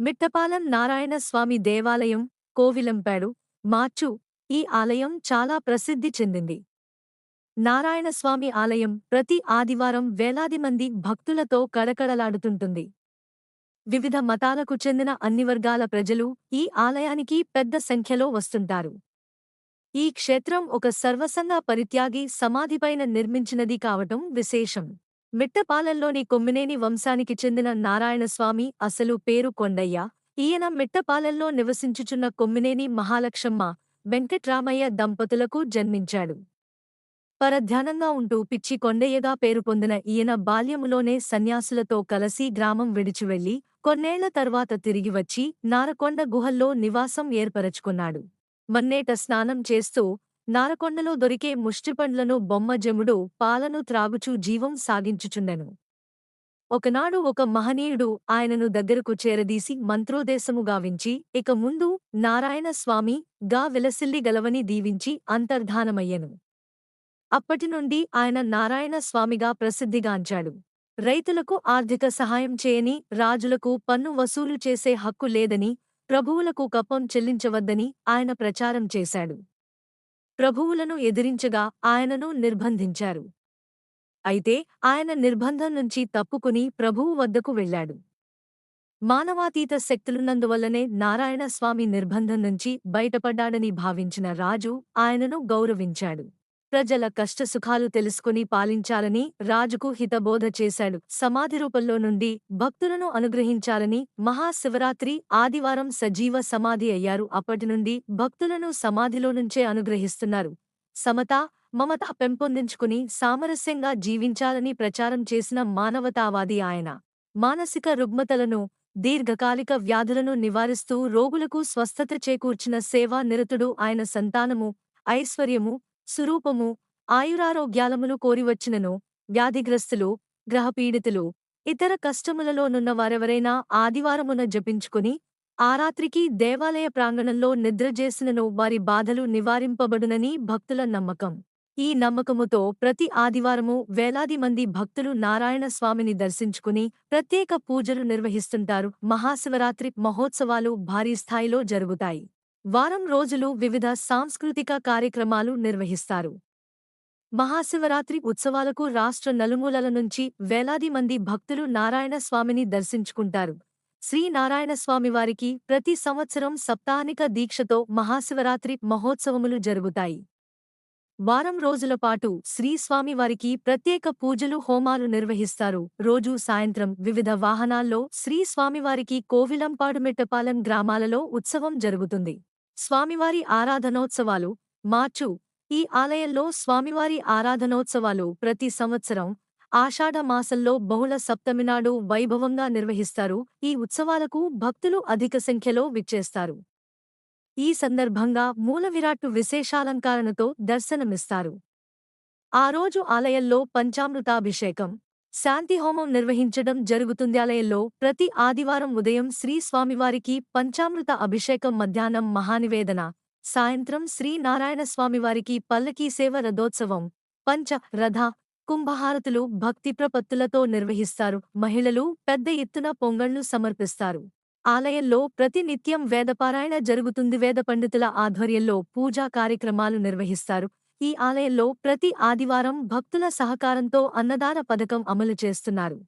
మిట్టపాలెం నారాయణ స్వామి దేవాలయం కోవిలంపాడు మార్చు. ఈ ఆలయం చాలా ప్రసిద్ధి చెందింది. నారాయణస్వామి ఆలయం ప్రతి ఆదివారం వేలాది మంది భక్తులతో కడకడలాడుతుంటుంది. వివిధ మతాలకు చెందిన అన్ని వర్గాల ప్రజలు ఈ ఆలయానికి పెద్ద సంఖ్యలో వస్తుంటారు. ఈ క్షేత్రం ఒక సర్వసంగ పరిత్యాగి సమాధిపైన నిర్మించినది కావటం విశేషం. మిట్టపాలెంలోని కొమ్మినేని వంశానికి చెందిన నారాయణస్వామి అసలు పేరు కొండయ్య. ఈయన మిట్టపాలెంలో నివసించుచున్న కొమ్మినేని మహాలక్ష్మమ్మ వెంకట్రామయ్య దంపతులకు జన్మించాడు. పరధ్యానంగా ఉంటూ పిచ్చి కొండయ్యగా పేరు పొందిన ఈయన బాల్యములోనే సన్యాసులతో కలసి గ్రామం విడిచివెళ్ళి కొన్నేళ్ళ తర్వాత తిరిగి వచ్చి నారకొండ గుహల్లో నివాసం ఏర్పరచుకున్నాడు. మన్నేట స్నానం చేస్తూ నారకొండలో దొరికే ముష్టిపండ్లను బొమ్మజముడు పాలను త్రాగుచూ జీవం సాగించుచుండెను. ఒకనాడు ఒక మహనీయుడు ఆయనను దగ్గరకు చేరదీసి మంత్రోదేశము గావించి ఇక ముందు నారాయణ స్వామి గా విలసిల్లి గలవని దీవించి అంతర్ధానమయ్యెను. అప్పటినుండి ఆయన నారాయణ స్వామిగా ప్రసిద్ధిగాంచాడు. రైతులకు ఆర్థిక సహాయం చేయని రాజులకు పన్ను వసూలు చేసే హక్కు లేదని ప్రభువులకు కప్పం చెల్లించవద్దని ఆయన ప్రచారం చేశాడు. ప్రభువులను ఎదిరించగా ఆయనను నిర్బంధించారు. అయితే ఆయన నిర్బంధం నుంచి తప్పుకుని ప్రభువు వద్దకు వెళ్ళాడు. మానవాతీత శక్తులున్నందువల్లనే నారాయణ స్వామి నిర్బంధం నుంచి బయటపడ్డాడని భావించిన రాజు ఆయనను గౌరవించాడు. ప్రజల కష్టసుఖాలు తెలుసుకుని పాలించాలని రాజుకు హితబోధ చేశాడు. సమాధి రూపంలో నుండి భక్తులను అనుగ్రహించాలని మహాశివరాత్రి ఆదివారం సజీవ సమాధి అయ్యారు. అప్పటినుండి భక్తులను సమాధిలో నుంచే అనుగ్రహిస్తున్నారు. సమత మమత పెంపొందించుకుని సామరస్యంగా జీవించాలని ప్రచారం చేసిన మానవతావాది ఆయన. మానసిక రుగ్మతలను దీర్ఘకాలిక వ్యాధులను నివారిస్తూ రోగులకు స్వస్థత చేకూర్చిన సేవా నిరతుడు ఆయన సంతానము ఐశ్వర్యము సురూపము ఆయురారోగ్యాలములు కోరివచ్చినను వ్యాధిగ్రస్తులు గ్రహపీడితులు ఇతర కష్టములలోనున్న వారెవరైనా ఆదివారమున జపించుకుని ఆ రాత్రికి దేవాలయ ప్రాంగణంలో నిద్రజేసినను వారి బాధలు నివారింపబడునని భక్తుల నమ్మకం. ఈ నమ్మకముతో ప్రతి ఆదివారము వేలాది మంది భక్తులు నారాయణ స్వామిని దర్శించుకుని ప్రత్యేక పూజలు నిర్వహిస్తుంటారు. మహాశివరాత్రి మహోత్సవాలు భారీ స్థాయిలో జరుగుతాయి. వారం రోజులు వివిధ సాంస్కృతిక కార్యక్రమాలు నిర్వహిస్తారు. మహాశివరాత్రి ఉత్సవాలకు రాష్ట్ర నలుమూలల నుంచి వేలాది మంది భక్తులు నారాయణ స్వామిని దర్శించుకుంటారు. శ్రీ స్వామివారికి ప్రతి సంవత్సరం సప్తాహిక దీక్షతో మహాశివరాత్రి మహోత్సవములు జరుగుతాయి. వారం రోజుల పాటు శ్రీస్వామివారికి ప్రత్యేక పూజలు హోమాలు నిర్వహిస్తారు. రోజూ సాయంత్రం వివిధ వాహనాల్లో శ్రీస్వామివారికి కోవిలంపాడుమెట్టపాలెం గ్రామాలలో ఉత్సవం జరుగుతుంది. స్వామివారి ఆరాధనోత్సవాలు మార్చు. ఈ ఆలయంలో స్వామివారి ఆరాధనోత్సవాలు ప్రతి సంవత్సరం ఆషాఢ మాసంలో బహుళ సప్తమి నాడు వైభవంగా నిర్వహిస్తారు. ఈ ఉత్సవాలకు భక్తులు అధిక సంఖ్యలో విచ్చేస్తారు. ఈ సందర్భంగా మూలవిరాట్టు విశేషాలంకారణతో దర్శనమిస్తారు. ఆ రోజు ఆలయంలో పంచామృతాభిషేకం శాంతిహోమం నిర్వహించడం జరుగుతుంది ఆలయంలో ప్రతి ఆదివారం ఉదయం శ్రీ స్వామివారికి పంచామృత అభిషేకం మధ్యాహ్నం మహానివేదన. సాయంత్రం శ్రీనారాయణ స్వామివారికి పల్లకీ సేవ రథోత్సవం. పంచ రథ కుంభహారతులు భక్తి ప్రపత్తులతో నిర్వహిస్తారు. మహిళలు పెద్ద ఎత్తున పొంగళ్ళు సమర్పిస్తారు. ఆలయంలో ప్రతినిత్యం వేదపారాయణ జరుగుతుంది. వేద పండితుల ఆధ్వర్యంలో పూజా కార్యక్రమాలు నిర్వహిస్తారు. ఈ ఆలయంలో ప్రతి ఆదివారం భక్తుల సహకారంతో అన్నదాన పథకం అమలు చేస్తున్నారు.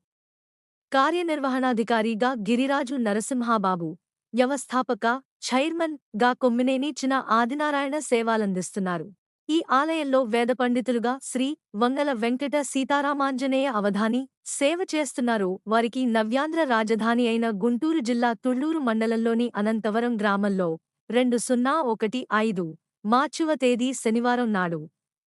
కార్యనిర్వహణాధికారిగా గిరిరాజు నరసింహాబాబు వ్యవస్థాపక చైర్మన్గా కొమ్మినేని చిన ఆదినారాయణ సేవాలందిస్తున్నారు. ఈ ఆలయంలో వేద పండితులుగా శ్రీ వంగల వెంకట సీతారామాంజనేయ అవధాని సేవ చేస్తున్నారు. వారికి నవ్యాంధ్ర రాజధాని అయిన గుంటూరు జిల్లా తుళ్ళూరు మండలంలోని అనంతవరం గ్రామంలో రెండు సున్నా ఒకటి ఐదు మార్చివ తేదీ శనివారం నాడు.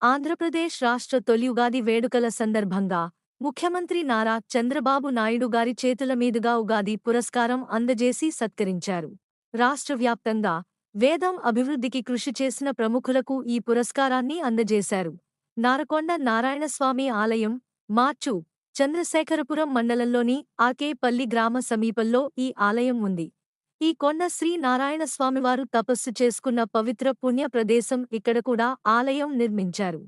ఆంధ్రప్రదేశ్ రాష్ట్ర తొలి ఉగాది వేడుకల సందర్భంగా ముఖ్యమంత్రి నారా చంద్రబాబు నాయుడు గారి చేతుల మీదుగా ఉగాది పురస్కారం అందజేసి సత్కరించారు. రాష్ట్ర వ్యాప్తంగా వేదం అభివృద్ధికి కృషి చేసిన ప్రముఖులకు ఈ పురస్కారాన్ని అందజేశారు. నారకొండ నారాయణస్వామి ఆలయం మార్చు చంద్రశేఖరపురం మండలంలోని ఆకేపల్లి గ్రామ సమీపంలో ఈ ఆలయం ఉంది. ఈ కొండ శ్రీ నారాయణస్వామివారు తపస్సు చేసుకున్న పవిత్ర పుణ్య ప్రదేశం ఇక్కడ కూడా ఆలయం నిర్మించారు.